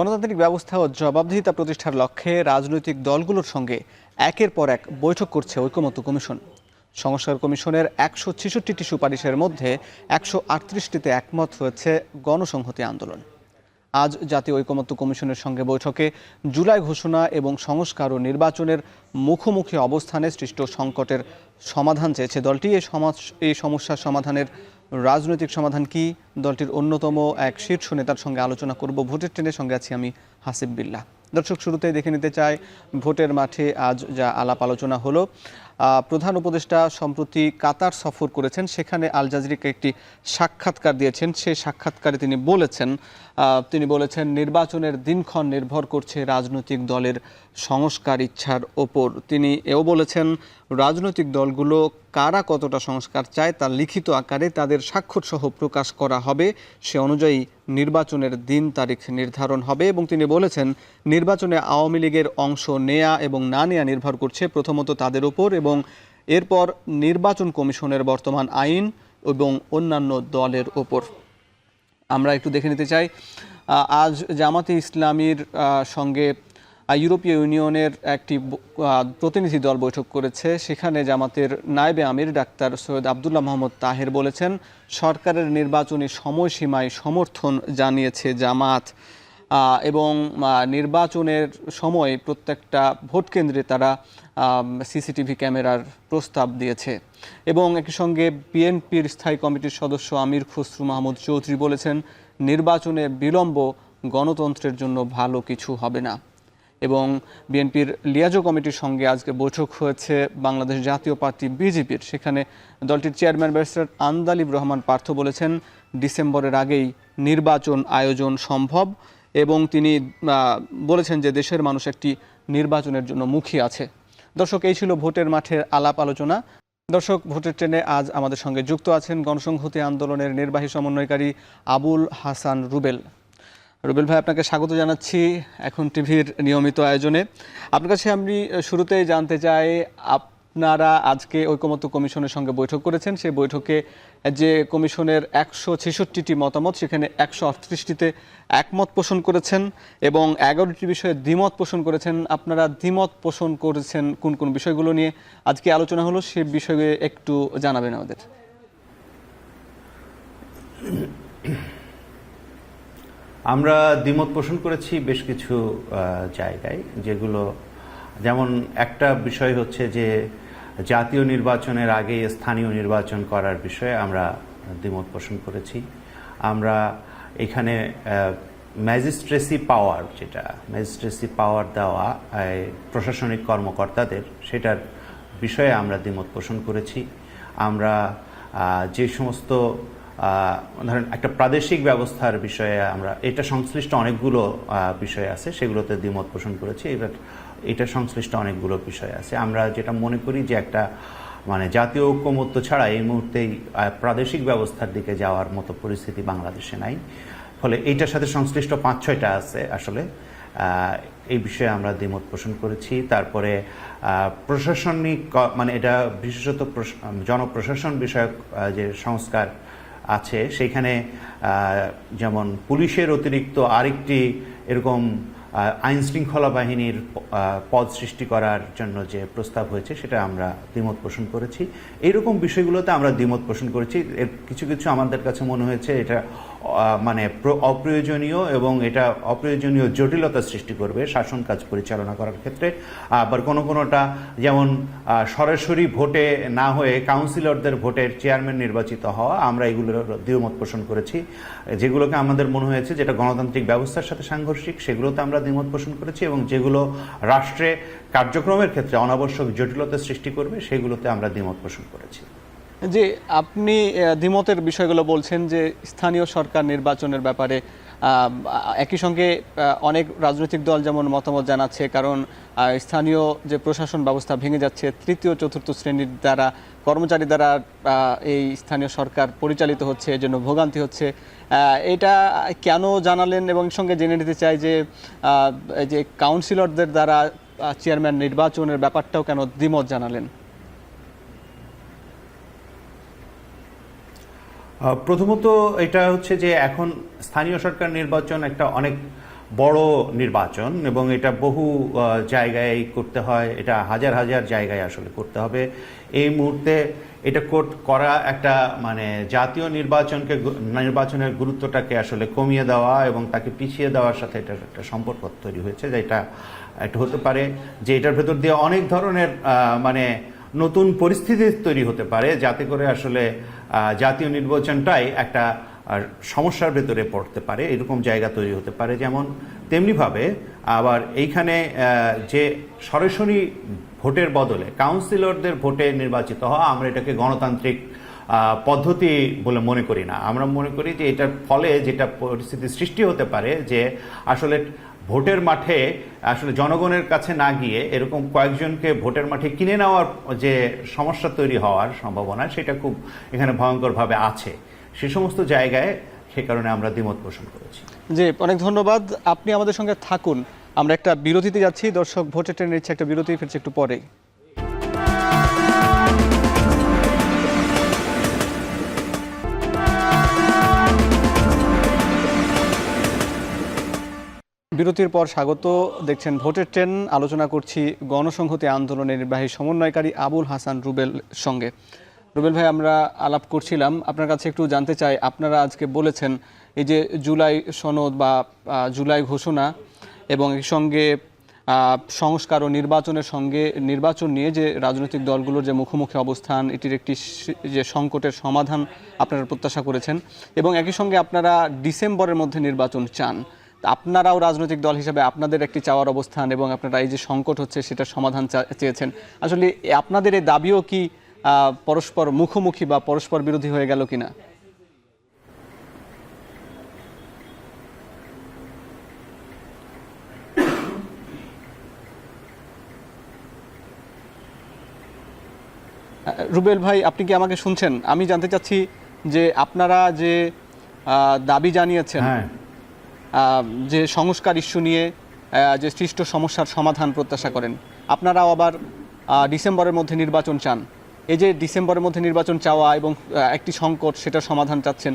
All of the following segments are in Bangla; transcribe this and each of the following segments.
গণতান্ত্রিক ব্যবস্থা ও জবাবদিহিতা প্রতিষ্ঠার লক্ষ্যে রাজনৈতিক দলগুলোর সঙ্গে একের পর এক বৈঠক করছে ঐকমত্য কমিশন। সংস্কার কমিশনের একশো ছেষট্টিটি সুপারিশের মধ্যে একশো আটত্রিশটিতে একমত হয়েছে গণসংহতি আন্দোলন। আজ জাতীয় ঐকমত্য কমিশনের সঙ্গে বৈঠকে জুলাই ঘোষণা এবং সংস্কার ও নির্বাচনের মুখোমুখি অবস্থানে সৃষ্ট সংকটের সমাধান চেয়েছে দলটি। এই সমাজ এই সমস্যার সমাধানের রাজনৈতিক সমাধান কি? দলটির অন্যতম এক শীর্ষ নেতার সঙ্গে আলোচনা করব। ভোটের ট্রেনের সঙ্গে আছি আমি হাসিব বিল্লা দর্শক, শুরুতেই দেখে নিতে চাই, ভোটের মাঠে আজ যা আলাপ আলোচনা হলো প্রধান উপদেষ্টা সম্প্রতি কাতার সফর করেছেন। সেখানে আল জাজিরাকে একটি সাক্ষাৎকার দিয়েছেন। সেই সাক্ষাৎকারে তিনি বলেছেন তিনি বলেছেন, নির্বাচনের দিনক্ষণ নির্ভর করছে রাজনৈতিক দলের সংস্কার ইচ্ছার ওপর। তিনি এও বলেছেন, রাজনৈতিক দলগুলো কারা কতটা সংস্কার চায় তা লিখিত আকারে তাদের স্বাক্ষর সহ প্রকাশ করা হবে। সে অনুযায়ী নির্বাচনের দিন তারিখ নির্ধারণ হবে এবং তিনি বলেছেন, নির্বাচনে আওয়ামী লীগের অংশ নেয়া এবং না নেয়া নির্ভর করছে প্রথমত তাদের উপর এবং এরপর নির্বাচন কমিশনের বর্তমান আইন এবং অন্যান্য দলের ওপর। আমরা একটু দেখে নিতে চাই আজ জামাতে ইসলামীর সঙ্গে ইউরোপীয় ইউনিয়নের একটি প্রতিনিধি দল বৈঠক করেছে। সেখানে জামাতের নায়েবে আমির ডাক্তার সৈয়দ আবদুল্লাহ মোহাম্মদ তাহের বলেছেন, সরকারের নির্বাচনী সময়সীমায় সমর্থন জানিয়েছে জামাত এবং নির্বাচনের সময় প্রত্যেকটা ভোট কেন্দ্রে তারা সিসিটিভি ক্যামেরার প্রস্তাব দিয়েছে। এবং একই সঙ্গে বিএনপির স্থায়ী কমিটির সদস্য আমির খসরু মাহমুদ চৌধুরী বলেছেন, নির্বাচনে বিলম্ব গণতন্ত্রের জন্য ভালো কিছু হবে না। এবং বিএনপির লিয়াজো কমিটির সঙ্গে আজকে বৈঠক হয়েছে বাংলাদেশ জাতীয় পার্টি বিজেপির। সেখানে দলটির চেয়ারম্যান ব্যারিস্টার আন্দালিব রহমান পার্থ বলেছেন, ডিসেম্বরের আগেই নির্বাচন আয়োজন সম্ভব এবং তিনি বলেছেন যে দেশের মানুষ একটি নির্বাচনের জন্য মুখী আছে। দর্শক, এই ছিল ভোটের মাঠের আলাপ আলোচনা। দর্শক, ভোটের ট্রেনে আজ আমাদের সঙ্গে যুক্ত আছেন গণসংহতি আন্দোলনের নির্বাহী সমন্বয়কারী আবুল হাসান রুবেল। রুবেল ভাই, আপনাকে স্বাগত জানাচ্ছি এখন টিভির নিয়মিত আয়োজনে। আপনার কাছে আমি শুরুতেই জানতে চাই আপনারা আজকে ঐকমত্য কমিশনের সঙ্গে বৈঠক করেছেন। সেই বৈঠকে যে কমিশনের একশো ছেষট্টিটি মতামত, সেখানে একশো আটত্রিশটিতে একমত পোষণ করেছেন এবং এগারোটি বিষয়ে দ্বিমত পোষণ করেছেন। আপনারা দ্বিমত পোষণ করেছেন কোন কোন বিষয়গুলো নিয়ে? আজকে আলোচনা হলো, সে বিষয়ে একটু জানাবেন আমাদের। আমরা দ্বিমত পোষণ করেছি বেশ কিছু জায়গায়, যেগুলো, যেমন একটা বিষয় হচ্ছে যে জাতীয় নির্বাচনের আগে স্থানীয় নির্বাচন করার বিষয়ে আমরা দ্বিমত পোষণ করেছি। আমরা এখানে ম্যাজিস্ট্রেসি পাওয়ার যেটা ম্যাজিস্ট্রেসি পাওয়ার দেওয়া প্রশাসনিক কর্মকর্তাদের, সেটার বিষয়ে আমরা দ্বিমত পোষণ করেছি। আমরা যে সমস্ত ধরেন একটা প্রাদেশিক ব্যবস্থার বিষয়ে আমরা, এটা সংশ্লিষ্ট অনেকগুলো বিষয় আছে, সেগুলোতে দ্বিমত পোষণ করেছি। এবার এটা সংশ্লিষ্ট অনেকগুলো বিষয় আছে। আমরা যেটা মনে করি যে একটা মানে জাতীয় ঐক্যমত্য ছাড়া এই মুহূর্তেই আহ, প্রাদেশিক ব্যবস্থার দিকে যাওয়ার মতো পরিস্থিতি বাংলাদেশে নাই। ফলে এইটার সাথে সংশ্লিষ্ট পাঁচ ছয়টা আছে আসলে। এই বিষয়ে আমরা দ্বিমত পোষণ করেছি। তারপরে প্রশাসনিক মানে এটা বিশেষত প্রশ- জনপ্রশাসন বিষয়ক যে সংস্কার আছে সেইখানে আহ, যেমন পুলিশের অতিরিক্ত আরেকটি এরকম আইন শৃঙ্খলা বাহিনীর পদ সৃষ্টি করার জন্য যে প্রস্তাব হয়েছে, সেটা আমরা দ্বিমত পোষণ করেছি। এইরকম বিষয়গুলোতে আমরা দ্বিমত পোষণ করেছি। এর কিছু কিছু আমাদের কাছে মনে হয়েছে, এটা মানে অপ্রয়োজনীয় এবং এটা অপ্রয়োজনীয় জটিলতা সৃষ্টি করবে শাসন কাজ পরিচালনা করার ক্ষেত্রে। আবার কোনো কোনোটা যেমন সরাসরি ভোটে না হয়ে কাউন্সিলরদের ভোটের চেয়ারম্যান নির্বাচিত হওয়া, আমরা এগুলোর দ্বিমত পোষণ করেছি। যেগুলোকে আমাদের মনে হয়েছে যেটা গণতান্ত্রিক ব্যবস্থার সাথে সাংঘর্ষিক, সেগুলোতে আমরা দ্বিমত পোষণ করেছি এবং যেগুলো রাষ্ট্রে কার্যক্রমের ক্ষেত্রে অনাবশ্যক জটিলতা সৃষ্টি করবে, সেগুলোতে আমরা দ্বিমত পোষণ করেছি। যে আপনি দ্বিমতের বিষয়গুলো বলছেন যে স্থানীয় সরকার নির্বাচনের ব্যাপারে একই সঙ্গে অনেক রাজনৈতিক দল যেমন মতামত জানাচ্ছে, কারণ স্থানীয় যে প্রশাসন ব্যবস্থা ভেঙে যাচ্ছে, তৃতীয়, চতুর্থ শ্রেণির দ্বারা, কর্মচারী দ্বারা এই স্থানীয় সরকার পরিচালিত হচ্ছে, এজন্য ভোগান্তি হচ্ছে। এটা কেন জানালেন এবং সঙ্গে জেনে নিতে চাই যে যে কাউন্সিলরদের দ্বারা চেয়ারম্যান নির্বাচনের ব্যাপারটাও কেন দ্বিমত জানালেন? প্রথমত এটা হচ্ছে যে এখন স্থানীয় সরকার নির্বাচন একটা অনেক বড় নির্বাচন এবং এটা বহু জায়গায় করতে হয়, এটা হাজার হাজার জায়গায় আসলে করতে হবে। এই মুহূর্তে এটা কোট- করা একটা মানে জাতীয় নির্বাচনকে নির্বাচনের গুরুত্বটাকে আসলে কমিয়ে দেওয়া এবং তাকে পিছিয়ে দেওয়ার সাথে এটা একটা সম্পর্ক তৈরি হয়েছে, যে এটা একটা হতে পারে যে এটার ভেতর দিয়ে অনেক ধরনের মানে নতুন পরিস্থিতি তৈরি হতে পারে, যাতে করে আসলে জাতীয় নির্বাচনটাই একটা সমস্যার ভেতরে পড়তে পারে, এরকম জায়গা তৈরি হতে পারে। যেমন তেমনিভাবে আবার এইখানে যে সরাসরি ভোটের বদলে কাউন্সিলরদের ভোটে নির্বাচিত হওয়া, আমরা এটাকে গণতান্ত্রিক পদ্ধতি বলে মনে করি না। আমরা মনে করি যে এটার ফলে যেটা পরিস্থিতি সৃষ্টি হতে পারে, যে আসলে ভোটের মাঠে, আসলে জনগণের কাছে না গিয়ে এরকম কয়েকজনকে ভোটের মাঠে কিনে নেওয়ার যে সমস্যা তৈরি হওয়ার সম্ভাবনা, সেটা খুব এখানে ভয়ঙ্করভাবে আছে। সে সমস্ত জায়গায় সে কারণে আমরা দ্বিমত পোষণ করেছি। জি, অনেক ধন্যবাদ। আপনি আমাদের সঙ্গে থাকুন। আমরা একটা বিরতিতে যাচ্ছি। দর্শক ভোটের ট্রেনে নিচ্ছে একটা বিরতি, ফিরছে একটু পরেই। বিরতির পর স্বাগত। দেখছেন ভোটের ট্রেন। আলোচনা করছি গণসংহতি আন্দোলনের নির্বাহী সমন্বয়কারী আবুল হাসান রুবেল সঙ্গে। রুবেল ভাই, আমরা আলাপ করছিলাম। আপনার কাছে একটু জানতে চাই, আপনারা আজকে বলেছেন এই যে জুলাই সনদ বা জুলাই ঘোষণা এবং এর সঙ্গে সংস্কার ও নির্বাচনের সঙ্গে নির্বাচন নিয়ে যে রাজনৈতিক দলগুলোর যে মুখোমুখি অবস্থান, এটির একটি যে সংকটের সমাধান আপনারা প্রত্যাশা করেছেন এবং একই সঙ্গে আপনারা ডিসেম্বরের মধ্যে নির্বাচন চান। আপনারাও রাজনৈতিক দল হিসেবে আপনাদের একটি চাওয়ার অবস্থান এবং আপনারা এই যে সংকট হচ্ছে সেটার সমাধান চেয়েছেন। আসলে আপনাদের এই দাবিও কি পরস্পর মুখোমুখি বা পরস্পর বিরোধী হয়ে গেল কিনা? রুবেল ভাই, আপনি কি আমাকে শুনছেন? আমি জানতে চাচ্ছি যে আপনারা যে দাবি জানিয়েছেন হ্যাঁ। যে সংস্কার ইস্যু নিয়ে যে সৃষ্ট সমস্যার সমাধান প্রত্যাশা করেন। আপনারাও আবার ডিসেম্বরের মধ্যে নির্বাচন চান। এই যে ডিসেম্বরের মধ্যে নির্বাচন চাওয়া এবং একটি সংকট সেটার সমাধান চাচ্ছেন,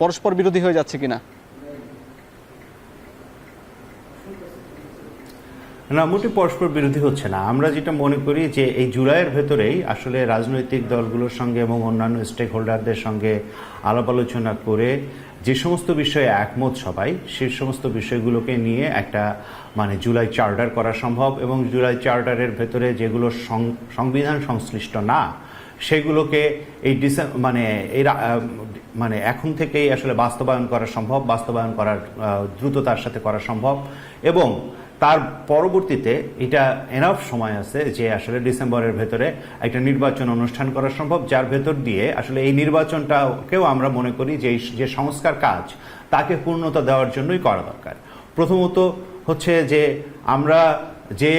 পরস্পর বিরোধী হয়ে যাচ্ছে কিনা? না মোটে পরস্পর বিরোধী হচ্ছে না। আমরা যেটা মনে করি যে এই জুলাইয়ের ভেতরেই আসলে রাজনৈতিক দলগুলোর সঙ্গে এবং অন্যান্য স্টেক হোল্ডারদের সঙ্গে আলাপ আলোচনা করে যে সমস্ত বিষয়ে একমত সবাই, সে সমস্ত বিষয়গুলোকে নিয়ে একটা মানে জুলাই চার্টার করা সম্ভব এবং জুলাই চার্টারের ভেতরে যেগুলো সংবিধান সংশ্লিষ্ট না, সেগুলোকে এই মানে এই মানে এখন থেকেই আসলে বাস্তবায়ন করা সম্ভব, বাস্তবায়ন করার দ্রুততার সাথে করা সম্ভব এবং তার পরবর্তীতে এটা এনাফ সময় আছে যে আসলে ডিসেম্বরের ভেতরে একটা নির্বাচন অনুষ্ঠান করা সম্ভব, যার ভেতর দিয়ে আসলে এই নির্বাচনটাকেও আমরা মনে করি যে যে সংস্কার কাজ, তাকে পূর্ণতা দেওয়ার জন্যই করা দরকার। প্রথমত হচ্ছে যে আমরা যে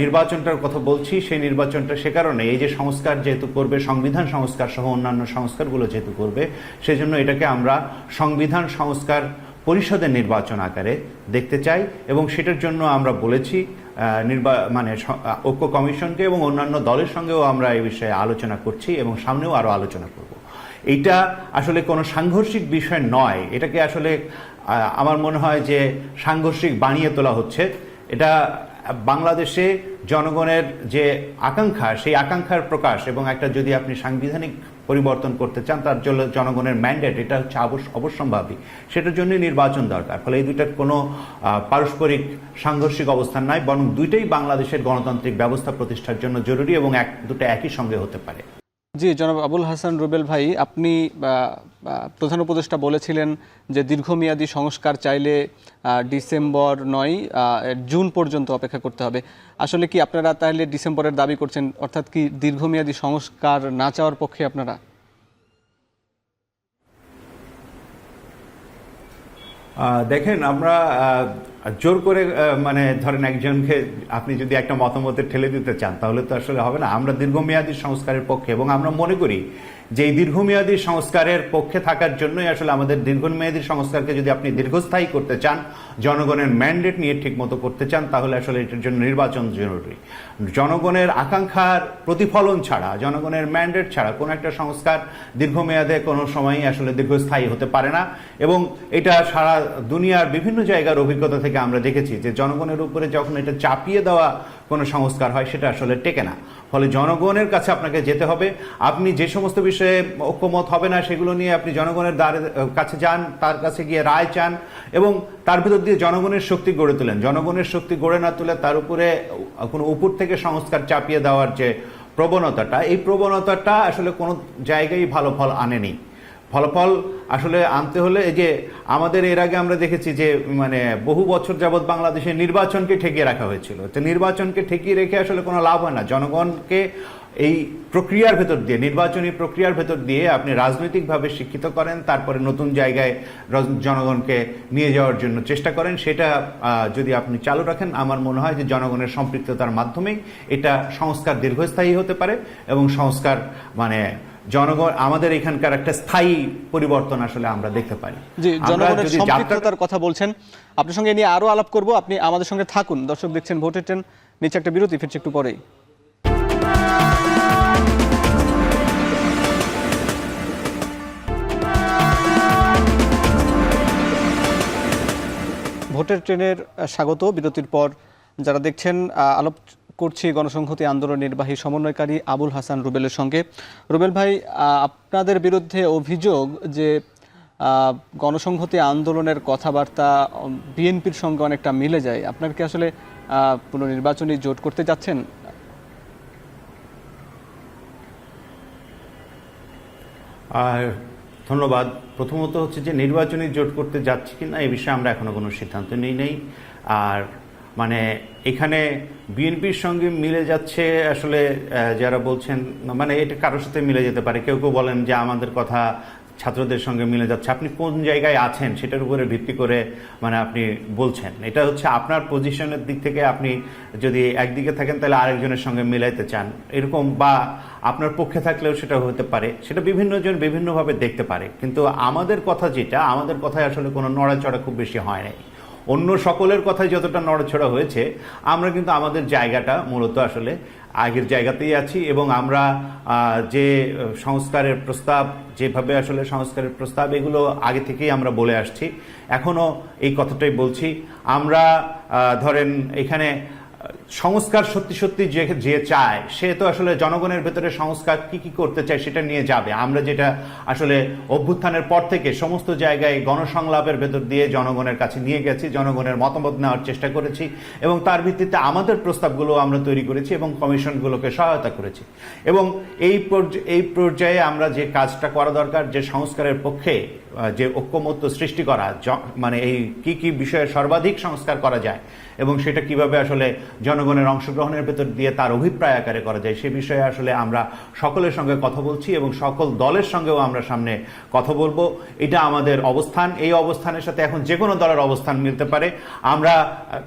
নির্বাচনটার কথা বলছি, সেই নির্বাচনটা সে কারণে এই যে সংস্কার যেহেতু করবে, সংবিধান সংস্কার সহ অন্যান্য সংস্কারগুলো যেহেতু করবে, সেজন্য এটাকে আমরা সংবিধান সংস্কার পরিষদের নির্বাচন আকারে দেখতে চাই এবং সেটার জন্য আমরা বলেছি নির্বা মানে ঐক্য কমিশনকে এবং অন্যান্য দলের সঙ্গেও আমরা এই বিষয়ে আলোচনা করছি এবং সামনেও আরও আলোচনা করব। এইটা আসলে কোনো সাংঘর্ষিক বিষয় নয়। এটাকে আসলে আমার মনে হয় যে সাংঘর্ষিক বানিয়ে তোলা হচ্ছে। এটা বাংলাদেশে জনগণের যে আকাঙ্ক্ষা, সেই আকাঙ্ক্ষার প্রকাশ এবং একটা যদি আপনি সাংবিধানিক পরিবর্তন করতে চান, তার জন্য জনগণের ম্যান্ডেট এটা হচ্ছে অবশ্য অবশ্যম্ভাবী। সেটার জন্যই নির্বাচন দরকার। ফলে এই দুইটার কোনো পারস্পরিক সাংঘর্ষিক অবস্থান নাই, বরং দুইটাই বাংলাদেশের গণতান্ত্রিক ব্যবস্থা প্রতিষ্ঠার জন্য জরুরি এবং এক দুটো একই সঙ্গে হতে পারে। জি, জনাব আবুল হাসান রুবেল ভাই, আপনি প্রধান উপদেষ্টা বলেছিলেন যে দীর্ঘমেয়াদী সংস্কার চাইলে ডিসেম্বর নয় জুন পর্যন্ত অপেক্ষা করতে হবে। আসলে কি আপনারা তাহলে ডিসেম্বরের দাবি করছেন? অর্থাৎ কি দীর্ঘমেয়াদী সংস্কার না চাওয়ার পক্ষে আপনারা? দেখেন আমরা জোর করে মানে ধরেন একজনকে আপনি যদি একটা মতামতে ঠেলে দিতে চান, তাহলে তো আসলে হবে না। আমরা দীর্ঘমেয়াদী সংস্কারের পক্ষে এবং আমরা মনে করি যে এই দীর্ঘমেয়াদী সংস্কারের পক্ষে থাকার জন্যই আসলে আমাদের দীর্ঘমেয়াদী সংস্কারকে যদি আপনি দীর্ঘস্থায়ী করতে চান, জনগণের ম্যান্ডেট নিয়ে ঠিক মতো করতে চান, তাহলে আসলে এটার জন্য নির্বাচন জরুরি। জনগণের আকাঙ্ক্ষার প্রতিফলন ছাড়া, জনগণের ম্যান্ডেট ছাড়া কোনো একটা সংস্কার দীর্ঘমেয়াদে কোনো সময়ই আসলে দীর্ঘস্থায়ী হতে পারে না। এবং এটা সারা দুনিয়ার বিভিন্ন জায়গার অভিজ্ঞতা থেকে আমরা দেখেছি যে জনগণের উপরে যখন এটা চাপিয়ে দেওয়া কোনো সংস্কার হয় সেটা আসলে টেকে না। ফলে জনগণের কাছে আপনাকে যেতে হবে। আপনি যে সমস্ত বিষয়ে ঐক্যমত হবে না সেগুলো নিয়ে আপনি জনগণের দ্বারে কাছে যান, তার কাছে গিয়ে রায় চান এবং তার ভিতর দিয়ে জনগণের শক্তি গড়ে তোলেন। জনগণের শক্তি গড়ে না তুলে তার উপরে কোনো উপর থেকে সংস্কার চাপিয়ে দেওয়ার যে প্রবণতাটা, এই প্রবণতাটা আসলে কোনো জায়গায় ভালো ফল আনেনি। ফলাফল আসলে আনতে হলে এই যে আমাদের এর আগে আমরা দেখেছি যে মানে বহু বছর যাবৎ বাংলাদেশে নির্বাচনকে ঠেকিয়ে রাখা হয়েছিল। তো নির্বাচনকে ঠেকিয়ে রেখে আসলে কোনো লাভ হয় না। জনগণকে এই প্রক্রিয়ার ভেতর দিয়ে, নির্বাচনী প্রক্রিয়ার ভেতর দিয়ে আপনি রাজনৈতিকভাবে শিক্ষিত করেন, তারপরে নতুন জায়গায় জনগণকে নিয়ে যাওয়ার জন্য চেষ্টা করেন। সেটা যদি আপনি চালু রাখেন, আমার মনে হয় যে জনগণের সম্পৃক্ততার মাধ্যমেই এটা সংস্কার দীর্ঘস্থায়ী হতে পারে এবং সংস্কার মানে জনগণ আমাদের এখানকার একটা স্থায়ী পরিবর্তন আসলে আমরা দেখতে পারি। জি জনগণের সম্পৃক্ততার কথা বলছেন আপনার সঙ্গে নিয়ে আরও আলাপ করব। আপনি আমাদের সঙ্গে থাকুন। দর্শক দেখছেন ভোটের ট্রেন নিচে একটা বিরতি ফিরছে একটু পরেই। ভোটের ট্রেনের স্বাগত। বিরতির পর যারা দেখছেন আলাপ করছি গণসংহতি আন্দোলন নির্বাহী সমন্বয়কারী আবুল হাসান রুবেলের সঙ্গে। রুবেল ভাই আপনাদের বিরুদ্ধে অভিযোগ যে গণসংহতি আন্দোলনের কথাবার্তা বিএনপির সঙ্গে অনেকটা মিলে যায়, আপনার কি আসলে পুনর্নির্বাচনী জোট করতে যাচ্ছেন? ধন্যবাদ। প্রথমত হচ্ছে যে, নির্বাচনী জোট করতে যাচ্ছি কিনা এই বিষয়ে আমরা এখনও কোনো সিদ্ধান্ত নিই নেই। আর মানে এখানে বিএনপির সঙ্গে মিলে যাচ্ছে আসলে যারা বলছেন মানে এটা কারোর সাথে মিলে যেতে পারে। কেউ কেউ বলেন যে আমাদের কথা ছাত্রদের সঙ্গে মিলে যাচ্ছে। আপনি কোন জায়গায় আছেন সেটার উপরে ভিত্তি করে মানে আপনি বলছেন। এটা হচ্ছে আপনার পজিশনের দিক থেকে আপনি যদি একদিকে থাকেন তাহলে আরেকজনের সঙ্গে মিলাইতে চান। এরকম বা আপনার পক্ষে থাকলেও সেটা হতে পারে। সেটা বিভিন্ন জন বিভিন্নভাবে দেখতে পারে। কিন্তু আমাদের কথা যেটা, আমাদের কথায় আসলে কোনো নড়াচড়া খুব বেশি হয় নাই। অন্য সকলের কথায় যতটা নড়ছড়া হয়েছে, আমরা কিন্তু আমাদের জায়গাটা মূলত আসলে আগের জায়গাতেই আছি এবং আমরা যে সংস্কারের প্রস্তাব, যেভাবে আসলে সংস্কারের প্রস্তাব, এগুলো আগে থেকেই আমরা বলে আসছি। এখনও এই কথাটাই বলছি। আমরা ধরেন এখানে সংস্কার সত্যি সত্যি যে যে চায়, সে তো আসলে জনগণের ভেতরে সংস্কার কি কি করতে চায় সেটা নিয়ে যাবে। আমরা যেটা আসলে অভ্যুত্থানের পর থেকে সমস্ত জায়গায় গণসংলাপের ভেতর দিয়ে জনগণের কাছে নিয়ে গেছি, জনগণের মতামত নেওয়ার চেষ্টা করেছি এবং তার ভিত্তিতে আমাদের প্রস্তাবগুলো আমরা তৈরি করেছি এবং কমিশনগুলোকে সহায়তা করেছি। এবং এই এই পর্যায়ে আমরা যে কাজটা করা দরকার, যে সংস্কারের পক্ষে যে ঐক্যমত্য সৃষ্টি করা মানে এই কি কি বিষয়ে সর্বাধিক সংস্কার করা যায় এবং সেটা কীভাবে আসলে জনগণের অংশগ্রহণের ভেতর দিয়ে তার অভিপ্রায় আকারে করা যায় সে বিষয়ে আসলে আমরা সকলের সঙ্গে কথা বলছি এবং সকল দলের সঙ্গেও আমরা সামনে কথা বলব। এটা আমাদের অবস্থান। এই অবস্থানের সাথে এখন যে কোনো দলের অবস্থান মিলতে পারে। আমরা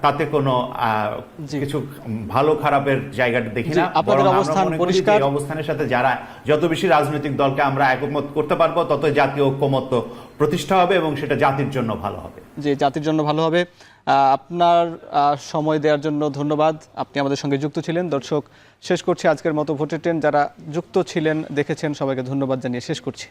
তাতে কোনো কিছু ভালো খারাপের জায়গাটা দেখি না। অবস্থানের সাথে যারা যত বেশি রাজনৈতিক দলকে আমরা একমত করতে পারব তত জাতীয় ঐক্যমত্য প্রতিষ্ঠা হবে এবং সেটা জাতির জন্য ভালো হবে। যে জাতির জন্য ভালো হবে। আপনার সময় দেওয়ার জন্য ধন্যবাদ। আপনি আমাদের সঙ্গে যুক্ত ছিলেন। দর্শক, শেষ করছি আজকের মতো ভোটের ট্রেন। যারা যুক্ত ছিলেন, দেখেছেন, সবাইকে ধন্যবাদ জানিয়ে শেষ করছি।